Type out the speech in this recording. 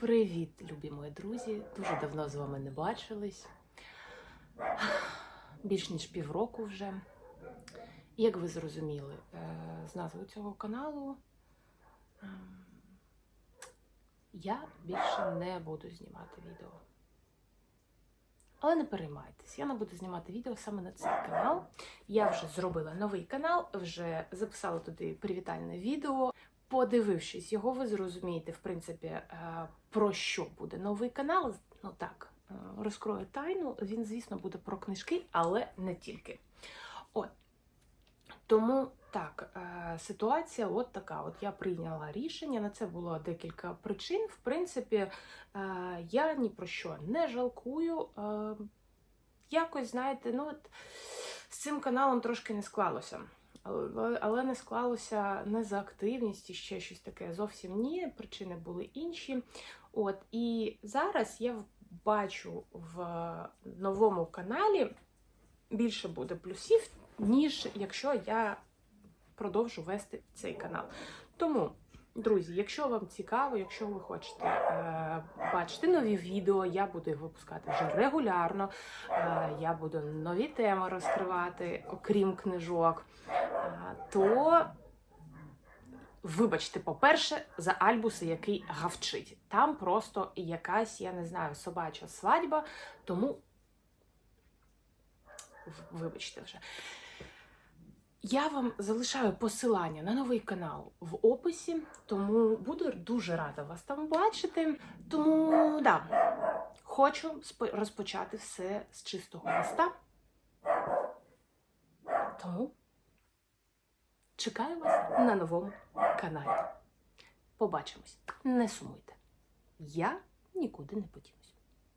Привіт, любі мої друзі! Дуже давно з вами не бачились. Більш ніж півроку вже. Як ви зрозуміли е, з назви цього каналу, ем, я більше не буду знімати відео. Але не переймайтесь, я не буду знімати відео саме на цей канал. Я вже зробила новий канал, вже записала туди привітальне відео. Подивившись його, ви зрозумієте, в принципі, е, про що буде новий канал. Ну так, е, розкрою тайну. Він, звісно, буде про книжки, але не тільки. От. Тому так, е, ситуація от така. От я прийняла рішення. На це було декілька причин. В принципі, я ні про що не жалкую. Якось, знаєте, ну от з цим каналом трошки не склалося. Але, не склалося не за активність і ще щось таке. Зовсім ні. Причини були інші. От і зараз я бачу в новому каналі більше буде плюсів, ніж якщо я продовжу вести цей канал. Тому, друзі, якщо вам цікаво, якщо ви хочете е, бачити нові відео, я буду їх випускати вже регулярно. Е, я буду нові теми розкривати, окрім книжок. То вибачте, по-перше, за Альбуса, який гавчить. Там просто якась, я не знаю, собача свадьба, тому вибачте вже. Я вам залишаю посилання на новий канал в описі, тому буду дуже рада вас там бачити. Тому да, хочу розпочати все з чистого листа. Тому чекаю вас на новому каналі. Побачимось. Не сумуйте. Я нікуди не подінусь.